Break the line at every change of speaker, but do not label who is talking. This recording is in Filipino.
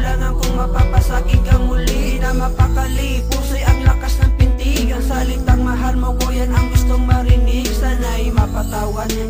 kakulangan kung mapapasakig kang muli Na mapakali, puso'y ang lakas ng pintig Ang salitang mahal mo ko yan ang gustong marinig. Sana'y mapatawad.